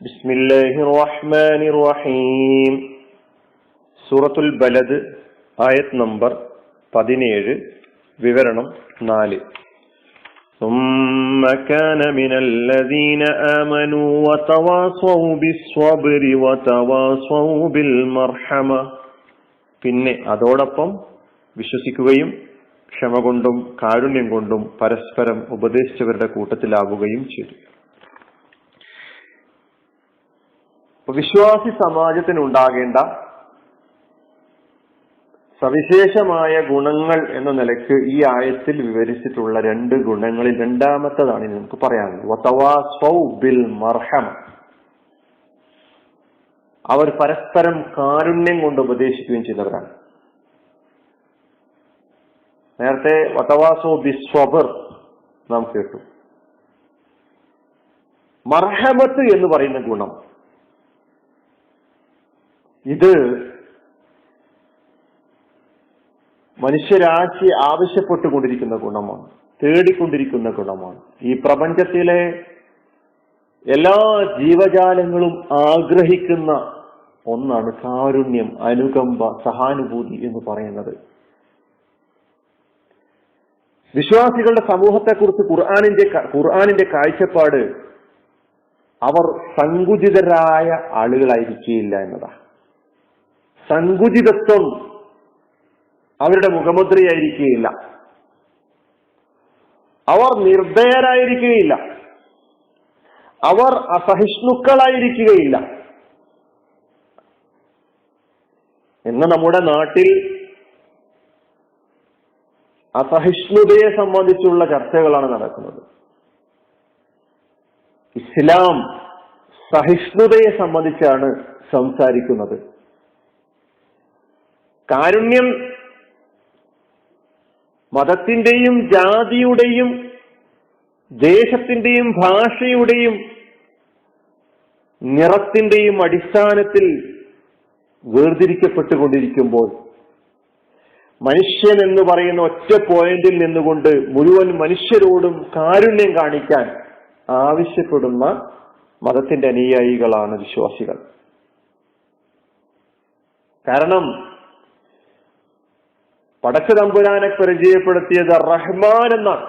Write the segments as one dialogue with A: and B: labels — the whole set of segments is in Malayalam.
A: ബിസ്മില്ലാഹിർ റഹ്മാനിർ റഹീം സൂറത്തുൽ ബലദ് ആയത് നമ്പർ പതിനേഴ് വിവരണം നാല് ثم كان من الذين آمنوا وتواصوا بالصبر وتواصوا بالمرحمة പിന്നെ അതോടൊപ്പം വിശ്വസിക്കുകയും ക്ഷമ കൊണ്ടും കാരുണ്യം കൊണ്ടും പരസ്പരം ഉപദേശിച്ചവരുടെ കൂട്ടത്തിലാവുകയും ചെയ്തു വിശ്വാസി സമാജത്തിനുണ്ടാകേണ്ട സവിശേഷമായ ഗുണങ്ങൾ എന്ന നിലയ്ക്ക് ഈ ആയത്തിൽ വിവരിച്ചിട്ടുള്ള രണ്ട് ഗുണങ്ങളിൽ രണ്ടാമത്തതാണ് ഇനി നമുക്ക് പറയാനുള്ളത്. ബിൽ അവർ പരസ്പരം കാരുണ്യം കൊണ്ട് ഉപദേശിക്കുകയും ചെയ്തവരാണ്. നേരത്തെ വതവാസോ ബിസ്വബർ നാം കേട്ടു. മർഹമത്ത് എന്ന് പറയുന്ന ഗുണം. ഇത് മനുഷ്യരാശി ആവശ്യപ്പെട്ടുകൊണ്ടിരിക്കുന്ന ഗുണമാണ് തേടിക്കൊണ്ടിരിക്കുന്ന ഗുണമാണ്. ഈ പ്രപഞ്ചത്തിലെ എല്ലാ ജീവജാലങ്ങളും ആഗ്രഹിക്കുന്ന ഒന്നാണ് കാരുണ്യം അനുകമ്പ സഹാനുഭൂതി എന്ന് പറയുന്നത്. വിശ്വാസികളുടെ സമൂഹത്തെക്കുറിച്ച് ഖുർആാനിന്റെ ഖുർആാനിന്റെ കാഴ്ചപ്പാട് അവർ സങ്കുചിതരായ ആളുകളായിരിക്കില്ല എന്നതാണ്. സങ്കുചിതത്വം അവരുടെ മുഖമുദ്രയായിരിക്കുകയില്ല. അവർ നിർഭയരായിരിക്കുകയില്ല. അവർ അസഹിഷ്ണുക്കളായിരിക്കുകയില്ല. എന്ന് നമ്മുടെ നാട്ടിൽ അസഹിഷ്ണുതയെ സംബന്ധിച്ചുള്ള ചർച്ചകളാണ് നടക്കുന്നത്. ഇസ്ലാം സഹിഷ്ണുതയെ സംബന്ധിച്ചാണ് സംസാരിക്കുന്നത്. കാരുണ്യം മതത്തിന്റെയും ജാതിയുടെയും ദേശത്തിന്റെയും ഭാഷയുടെയും നിറത്തിന്റെയും അടിസ്ഥാനത്തിൽ വേർതിരിക്കപ്പെട്ടുകൊണ്ടിരിക്കുമ്പോൾ മനുഷ്യൻ എന്ന് പറയുന്ന ഒറ്റ പോയിന്റിൽ നിന്നുകൊണ്ട് മുഴുവൻ മനുഷ്യരോടും കാരുണ്യം കാണിക്കാൻ ആവശ്യപ്പെടുന്ന മതത്തിന്റെ അനുയായികളാണ് വിശ്വാസികൾ. കാരണം പടച്ച തമ്പുരാനെ പരിചയപ്പെടുത്തിയത് റഹ്മാൻ എന്നാണ്.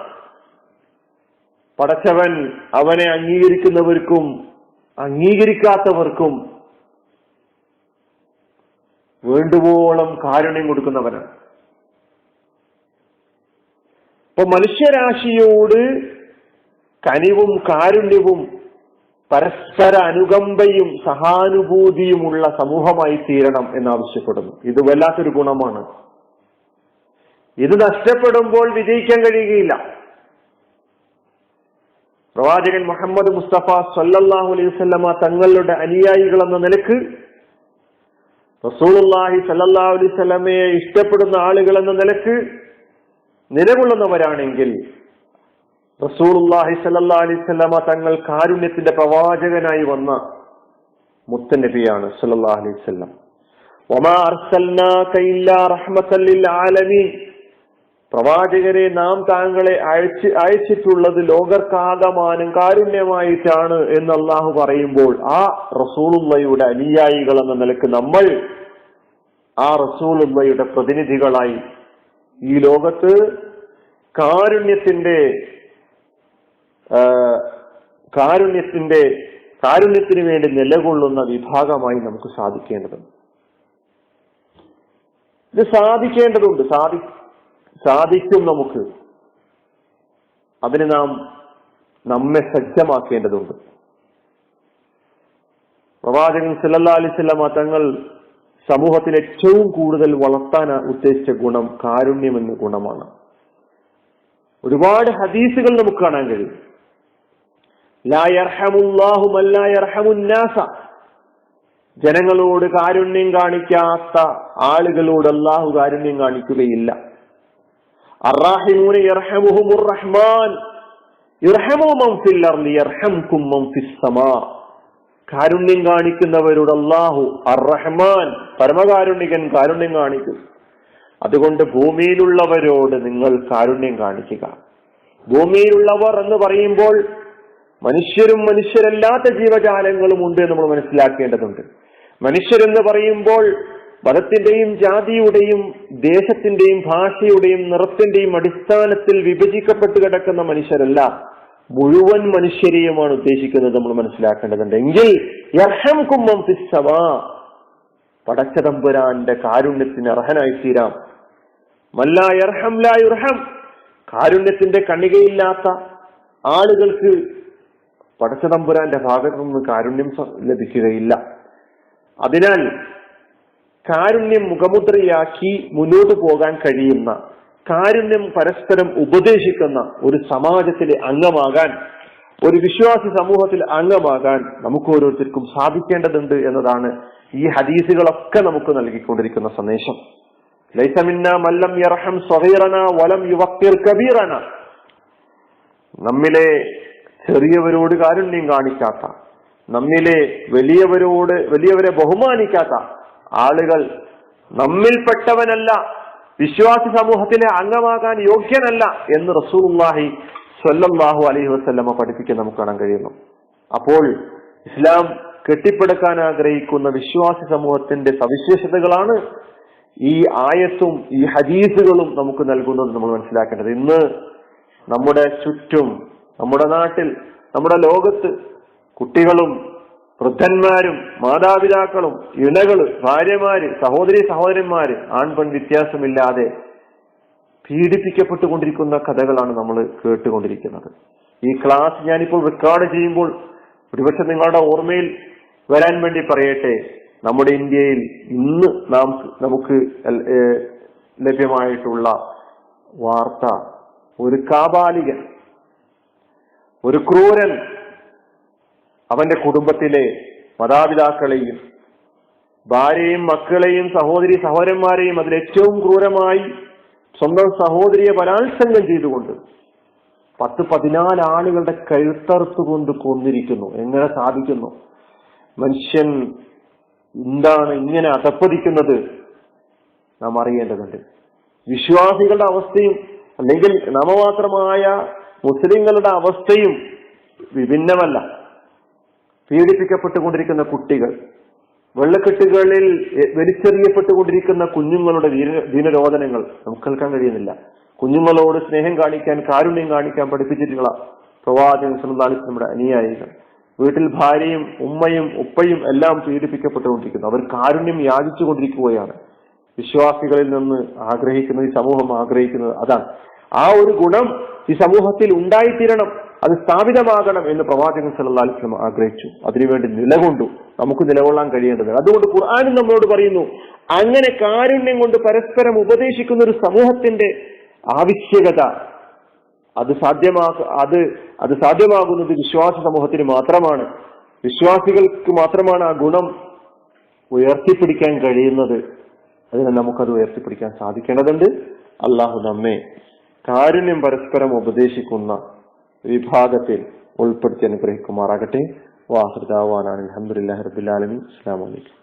A: പടച്ചവൻ അവനെ അംഗീകരിക്കുന്നവർക്കും അംഗീകരിക്കാത്തവർക്കും വേണ്ടുവോളം കാരുണ്യം കൊടുക്കുന്നവനാണ്. ഇപ്പൊ മനുഷ്യരാശിയോട് കനിവും കാരുണ്യവും പരസ്പര അനുകമ്പയും സഹാനുഭൂതിയുമുള്ള സമൂഹമായി തീരണം എന്നാവശ്യപ്പെടുന്നു. ഇത് വല്ലാത്തൊരു ഗുണമാണ്. ഇത് നഷ്ടപ്പെടുമ്പോൾ വിജയിക്കാൻ കഴിയുകയില്ല. പ്രവാചകൻ മുഹമ്മദ് മുസ്തഫ സല്ലല്ലാഹു അലൈഹി വസല്ലമ തങ്ങളുടെ അനുയായികൾ എന്ന നിലയ്ക്ക് റസൂലുള്ളാഹി സല്ലല്ലാഹു അലൈഹി വസല്ലമയെ ഇഷ്ടപ്പെടുന്ന ആളുകൾ എന്ന നിലയ്ക്ക് നിലകൊള്ളുന്നവരാണെങ്കിൽ റസൂലുള്ളാഹി സല്ലല്ലാഹു അലൈഹി വസല്ലമ തങ്ങൾ കാരുണ്യത്തിന്റെ പ്രവാചകനായി വന്ന മുത്തനബിയാണ് സല്ലല്ലാഹു അലൈഹി വസല്ലം. ആലമീൻ. പ്രവാചകരെ നാം താങ്കളെ അയച്ച് അയച്ചിട്ടുള്ളത് ലോകർക്കാകമാനം കാരുണ്യമായിട്ടാണ് എന്ന് അള്ളാഹു പറയുമ്പോൾ ആ റസൂളുള്ളയുടെ അനുയായികൾ എന്ന നിലയ്ക്ക് നമ്മൾ ആ റസൂളുള്ളയുടെ പ്രതിനിധികളായി ഈ ലോകത്ത് കാരുണ്യത്തിന്റെ കാരുണ്യത്തിന്റെ കാരുണ്യത്തിന് വേണ്ടി നിലകൊള്ളുന്ന വിഭാഗമായി നമുക്ക് സാധിക്കേണ്ടതുണ്ട്. ഇത് സാധിക്കേണ്ടതുണ്ട് സാധി സാധിക്കും നമുക്ക്. അതിന് നാം നമ്മെ സജ്ജമാക്കേണ്ടതുണ്ട്. പ്രവാചകൻ സല്ലല്ലാ അലിസ്ലാം തങ്ങൾ സമൂഹത്തിൽ ഏറ്റവും കൂടുതൽ വളർത്താൻ ഉദ്ദേശിച്ച ഗുണം കാരുണ്യം എന്ന ഗുണമാണ്. ഒരുപാട് ഹദീസുകൾ നമുക്ക് കാണാൻ കഴിയും. ജനങ്ങളോട് കാരുണ്യം കാണിക്കാത്ത ആളുകളോട് അള്ളാഹു കാരുണ്യം കാണിക്കുകയില്ല. കാരുണ്യം കാണിക്കുന്നവരോട് അള്ളാഹു അർറഹ്മാൻ. പരമകാരുണ്യകൻ കാരുണ്യം കാണിക്കും. അതുകൊണ്ട് ഭൂമിയിലുള്ളവരോട് നിങ്ങൾ കാരുണ്യം കാണിക്കുക. ഭൂമിയിലുള്ളവർ എന്ന് പറയുമ്പോൾ മനുഷ്യരും മനുഷ്യരല്ലാത്ത ജീവജാലങ്ങളും ഉണ്ട് നമ്മൾ മനസ്സിലാക്കേണ്ടതുണ്ട്. മനുഷ്യരെന്ന് പറയുമ്പോൾ മതത്തിന്റെയും ജാതിയുടെയും ദേശത്തിന്റെയും ഭാഷയുടെയും നിറത്തിന്റെയും അടിസ്ഥാനത്തിൽ വിഭജിക്കപ്പെട്ട് കിടക്കുന്ന മനുഷ്യരല്ല. മുഴുവൻ മനുഷ്യരെയുമാണ് ഉദ്ദേശിക്കുന്നത് നമ്മൾ മനസ്സിലാക്കേണ്ടതുണ്ട്. എങ്കിൽ പടച്ചതമ്പുരാന്റെ കാരുണ്യത്തിന് അർഹനായി തീരാം മല്ലാ യർഹം ലാ യുർഹം. കാരുണ്യത്തിന്റെ കണികയില്ലാത്ത ആളുകൾക്ക് പടച്ചതമ്പുരാന്റെ ഭാഗത്തു നിന്ന് കാരുണ്യം ലഭിക്കുകയില്ല. അതിനാൽ കാരുണ്യം മുഖമുദ്രയാക്കി മുന്നോട്ട് പോകാൻ കഴിയുന്ന കാരുണ്യം പരസ്പരം ഉപദേശിക്കുന്ന ഒരു സമാജത്തിലെ അംഗമാകാൻ ഒരു വിശ്വാസി സമൂഹത്തിൽ അംഗമാകാൻ നമുക്ക് ഓരോരുത്തർക്കും സാധിക്കേണ്ടതുണ്ട് എന്നതാണ് ഈ ഹദീസുകളൊക്കെ നമുക്ക് നൽകിക്കൊണ്ടിരിക്കുന്ന സന്ദേശം. ലൈസമിന്ന മല്ലം യർഹം സ്വഹീറന വലം യുവക്കിർ കബീറന. നമ്മിലെ ചെറിയവരോട് കാരുണ്യം കാണിക്കാത്ത നമ്മിലെ വലിയവരോട് വലിയവരെ ബഹുമാനിക്കാത്ത ആളുകൾ നമ്മിൽപ്പെട്ടവനല്ല വിശ്വാസി സമൂഹത്തിലെ അംഗമാകാൻ യോഗ്യനല്ല എന്ന് റസൂലുള്ളാഹി സ്വല്ലല്ലാഹു അലഹി വസല്ലമ പഠിപ്പിക്കാൻ നമുക്ക് കാണാൻ കഴിയുന്നു. അപ്പോൾ ഇസ്ലാം കെട്ടിപ്പടുക്കാൻ ആഗ്രഹിക്കുന്ന വിശ്വാസി സമൂഹത്തിന്റെ സവിശേഷതകളാണ് ഈ ആയത്തും ഈ ഹദീസുകളും നമുക്ക് നൽകുന്നത് നമ്മൾ മനസ്സിലാക്കേണ്ടത്. ഇന്ന് നമ്മുടെ ചുറ്റും നമ്മുടെ നാട്ടിൽ നമ്മുടെ ലോകത്ത് കുട്ടികളും വൃദ്ധന്മാരും മാതാപിതാക്കളും ഇണകൾ ഭാര്യമാര് സഹോദരി സഹോദരന്മാര് ആൺപെൺ വ്യത്യാസമില്ലാതെ പീഡിപ്പിക്കപ്പെട്ടുകൊണ്ടിരിക്കുന്ന കഥകളാണ് നമ്മൾ കേട്ടുകൊണ്ടിരിക്കുന്നത്. ഈ ക്ലാസ് ഞാനിപ്പോൾ റെക്കോർഡ് ചെയ്യുമ്പോൾ ഒരുപക്ഷെ നിങ്ങളുടെ ഓർമ്മയിൽ വരാൻ വേണ്ടി പറയട്ടെ. നമ്മുടെ ഇന്ത്യയിൽ ഇന്ന് നാം നമുക്ക് ലഭ്യമായിട്ടുള്ള വാർത്ത ഒരു കാബാലികൻ ഒരു ക്രൂരൻ അവന്റെ കുടുംബത്തിലെ മാതാപിതാക്കളെയും ഭാര്യയും മക്കളെയും സഹോദരി സഹോദരന്മാരെയും അതിൽ ഏറ്റവും ക്രൂരമായി സ്വന്തം സഹോദരിയെ ബലാത്സംഗം ചെയ്തുകൊണ്ട് പത്ത് പതിനാല് ആളുകളുടെ കഴുത്തറുത്ത് കൊണ്ട് കൊന്നിരിക്കുന്നു. എങ്ങനെ സാധിക്കുന്നു? മനുഷ്യൻ എന്താണ് ഇങ്ങനെ അതപ്പതിക്കുന്നത് നാം അറിയേണ്ടതുണ്ട്. വിശ്വാസികളുടെ അവസ്ഥയും അല്ലെങ്കിൽ നാമമാത്രമായ മുസ്ലിങ്ങളുടെ അവസ്ഥയും വിഭിന്നമല്ല. പീഡിപ്പിക്കപ്പെട്ടുകൊണ്ടിരിക്കുന്ന കുട്ടികൾ വെള്ളക്കെട്ടുകളിൽ വലിച്ചെറിയപ്പെട്ടുകൊണ്ടിരിക്കുന്ന കുഞ്ഞുങ്ങളുടെ ദീന- ദീനരോധനങ്ങൾ നമുക്ക് കേൾക്കാൻ കഴിയുന്നില്ല. കുഞ്ഞുങ്ങളോട് സ്നേഹം കാണിക്കാൻ കാരുണ്യം കാണിക്കാൻ പഠിപ്പിച്ചിട്ടുള്ള പ്രവാചകൻ സുൽത്താലിസ് നമ്മുടെ അനുയായികൾ. വീട്ടിൽ ഭാര്യയും ഉമ്മയും ഉപ്പയും എല്ലാം പീഡിപ്പിക്കപ്പെട്ടുകൊണ്ടിരിക്കുന്നു. അവർ കാരുണ്യം യാചിച്ചുകൊണ്ടിരിക്കുകയാണ്. വിശ്വാസികളിൽ നിന്ന് ആഗ്രഹിക്കുന്നത് ഈ സമൂഹം ആഗ്രഹിക്കുന്നത് അതാണ്. ആ ഒരു ഗുണം ഈ സമൂഹത്തിൽ ഉണ്ടായിത്തീരണം. അത് സ്ഥാപിതമാകണം എന്ന് പ്രവാചകൻ സല്ലല്ലാഹു അലൈഹി വസല്ലം ആഗ്രഹിച്ചു. അതിനുവേണ്ടി നിലകൊണ്ടു. നമുക്ക് നിലകൊള്ളാൻ കഴിയേണ്ടതാണ്. അതുകൊണ്ട് ഖുർആാനും നമ്മളോട് പറയുന്നു അങ്ങനെ കാരുണ്യം കൊണ്ട് പരസ്പരം ഉപദേശിക്കുന്ന ഒരു സമൂഹത്തിന്റെ ആവശ്യകത അത് സാധ്യമാക്ക അത് അത് സാധ്യമാകുന്നത് വിശ്വാസ സമൂഹത്തിന് മാത്രമാണ്. വിശ്വാസികൾക്ക് മാത്രമാണ് ആ ഗുണം ഉയർത്തിപ്പിടിക്കാൻ കഴിയുന്നത്. അതിനെ നമുക്കത് ഉയർത്തിപ്പിടിക്കാൻ സാധിക്കേണ്ടതുണ്ട്. അള്ളാഹു നമ്മെ കാരുണ്യം പരസ്പരം ഉപദേശിക്കുന്ന വിഭാഗത്തിൽ ഉൾപ്പെടുത്തി അനുഗ്രഹിക്കുമാറാകട്ടെ. വാഹൃദാവാനാണ് അലഹമുല്ലാ റബുലാലമി അസ്സാം വലൈക്കും